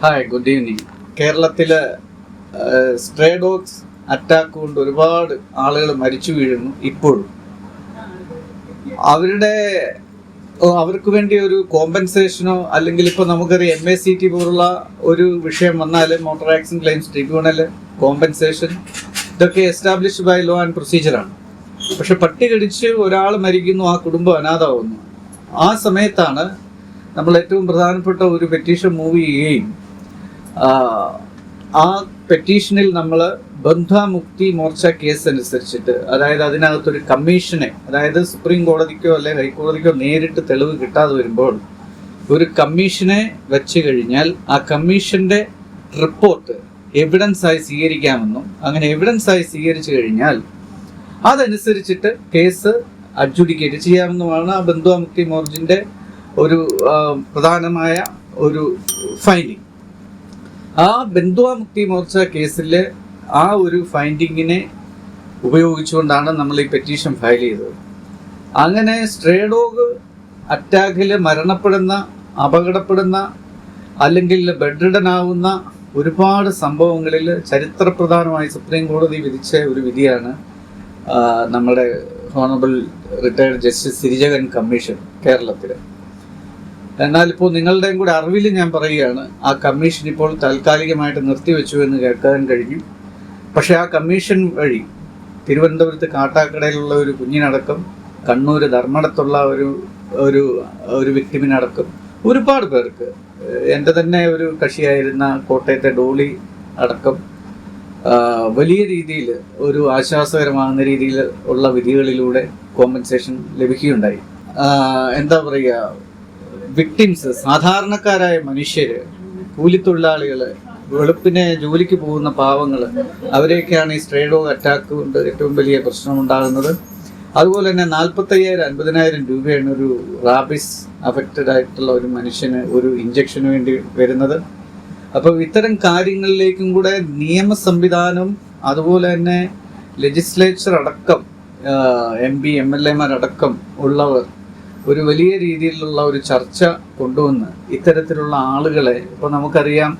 Hi good evening കേരളത്തിലെ stray dogs attack കൊണ്ട് ഒരുപാട് ആളുകൾ മരിച്ചു വീഴുന്നു ഇപ്പോഴും. അവരുടെ അവർക്ക് വേണ്ടി ഒരു കോമ്പൻസേഷനോ അല്ലെങ്കിൽ ഇപ്പോൾ നമുക്കറിയാം എം എ സി ടി പോലുള്ള ഒരു വിഷയം വന്നാൽ motor accident claims tribunal compensation ഇതൊക്കെ എസ്റ്റാബ്ലിഷ്ഡ് ബൈ ലോ ആൻഡ് പ്രൊസീജിയറാണ് പക്ഷെ പട്ടി കടിച്ച് ഒരാൾ മരിക്കുന്നു ആ കുടുംബം അനാഥാവുന്നു ആ സമയത്താണ് നമ്മൾ ഏറ്റവും പ്രധാനപ്പെട്ട ഒരു പെറ്റീഷൻ മൂവ് ചെയ്യുകയും ആ, പെറ്റീഷനിൽ നമ്മൾ ബന്ധമുക്തി മോർച്ച കേസ് അനുസരിച്ചിട്ട് അതായത് അതിനകത്തൊരു കമ്മീഷനെ അതായത് സുപ്രീം കോടതിക്കോ അല്ലെ ഹൈക്കോടതിക്കോ നേരിട്ട് തെളിവ് കിട്ടാതെ വരുമ്പോൾ ഒരു കമ്മീഷനെ വെച്ച് കഴിഞ്ഞാൽ ആ കമ്മീഷന്റെ റിപ്പോർട്ട് എവിഡൻസ് ആയി സ്വീകരിക്കാമെന്നും അങ്ങനെ എവിഡൻസ് ആയി സ്വീകരിച്ചു കഴിഞ്ഞാൽ അതനുസരിച്ചിട്ട് കേസ് അഡ്ജുഡിക്കേറ്റ് ചെയ്യാമെന്നുമാണ് ആ ബന്ധുവാമുക്തി മോർജിന്റെ ഒരു പ്രധാനമായ ഒരു ഫൈൻഡിങ് ആ ബന്ധുവ മുക്തി മോർച്ച കേസിൽ ആ ഒരു ഫൈൻഡിങ്ങിനെ ഉപയോഗിച്ചുകൊണ്ടാണ് നമ്മൾ ഈ പെറ്റീഷൻ ഫയൽ ചെയ്തത്. അങ്ങനെ സ്ട്രേഡോഗ് അറ്റാക്കിൽ മരണപ്പെടുന്ന അപകടപ്പെടുന്ന അല്ലെങ്കിൽ ബെഡ്രിഡനാവുന്ന ഒരുപാട് സംഭവങ്ങളിൽ ചരിത്രപ്രധാനമായി സുപ്രീം കോടതി വിധിച്ച ഒരു വിധിയാണ് നമ്മുടെ honourable retired justice Sirijagan commission കേരളത്തിൽ എന്നാൽ ഇപ്പോൾ നിങ്ങളുടെയും കൂടെ അറിവിൽ ഞാൻ പറയുകയാണ് ആ കമ്മീഷൻ ഇപ്പോൾ താൽക്കാലികമായിട്ട് നിർത്തിവെച്ചു എന്ന് കേൾക്കാൻ കഴിഞ്ഞു. പക്ഷെ ആ കമ്മീഷൻ വഴി തിരുവനന്തപുരത്ത് കാട്ടാക്കടയിലുള്ള ഒരു കുഞ്ഞിനടക്കം കണ്ണൂർ ധർമ്മടത്തുള്ള ഒരു ഒരു ഒരു വ്യക്തിമിനടക്കം ഒരുപാട് പേർക്ക് എന്റെ തന്നെ ഒരു കക്ഷിയായിരുന്ന കോട്ടയത്തെ ഡോളി അടക്കം വലിയ രീതിയിൽ ഒരു ആശ്വാസകരമാകുന്ന രീതിയിൽ ഉള്ള വിധികളിലൂടെ കോമ്പൻസേഷൻ ലഭിക്കുകയുണ്ടായി. എന്താ പറയുക വിക്ടിംസ് സാധാരണക്കാരായ മനുഷ്യര് കൂലിത്തൊഴിലാളികൾ വെളുപ്പിനെ ജോലിക്ക് പോകുന്ന പാവങ്ങൾ അവരെയൊക്കെയാണ് ഈ സ്ട്രേ ഡോഗ് അറ്റാക്ക് കൊണ്ട് ഏറ്റവും വലിയ പ്രശ്നമുണ്ടാകുന്നത്. അതുപോലെ തന്നെ നാൽപ്പത്തയ്യായിരം അൻപതിനായിരം രൂപയാണ് ഒരു റാബിസ് അഫക്റ്റഡ് ആയിട്ടുള്ള ഒരു മനുഷ്യന് ഒരു ഇഞ്ചക്ഷന് വേണ്ടി വരുന്നത്. അപ്പോൾ ഇത്തരം കാര്യങ്ങളിലേക്കും കൂടെ നിയമ സംവിധാനം അതുപോലെ തന്നെ ലെജിസ്ലേച്ചർ അടക്കം എം പി എം എൽ എമാരടക്കം ഉള്ളവർ ഒരു വലിയ രീതിയിലുള്ള ഒരു ചർച്ച കൊണ്ടുവന്ന് ഇത്തരത്തിലുള്ള ആളുകളെ ഇപ്പോൾ നമുക്കറിയാം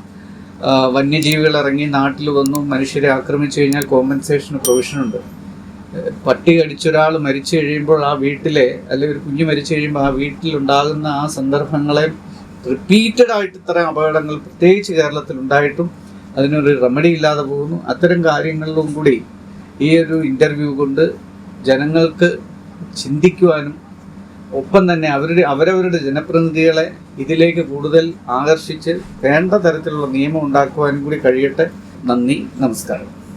വന്യജീവികൾ ഇറങ്ങി നാട്ടിൽ വന്നു മനുഷ്യരെ ആക്രമിച്ചു കഴിഞ്ഞാൽ കോമ്പൻസേഷന് പ്രൊവിഷൻ ഉണ്ട്. പട്ടി കടിച്ചൊരാൾ മരിച്ചു കഴിയുമ്പോൾ ആ വീട്ടിലെ അല്ലെങ്കിൽ ഒരു കുഞ്ഞ് മരിച്ചു കഴിയുമ്പോൾ ആ വീട്ടിലുണ്ടാകുന്ന ആ സന്ദർഭങ്ങളെ റിപ്പീറ്റഡ് ആയിട്ട് ഇത്തരം അപകടങ്ങൾ പ്രത്യേകിച്ച് കേരളത്തിൽ ഉണ്ടായിട്ടും അതിനൊരു റെമഡി ഇല്ലാതെ പോകുന്നു. അത്തരം കാര്യങ്ങളിലും കൂടി ഈ ഒരു ഇന്റർവ്യൂ കൊണ്ട് ജനങ്ങൾക്ക് ചിന്തിക്കുവാനും ഒപ്പം തന്നെ അവരുടെ അവരവരുടെ ജനപ്രതിനിധികളെ ഇതിലേക്ക് കൂടുതൽ ആകർഷിച്ച് വേണ്ട തരത്തിലുള്ള നിയമം ഉണ്ടാക്കുവാനും കൂടി കഴിയട്ടെ. നന്ദി നമസ്കാരം.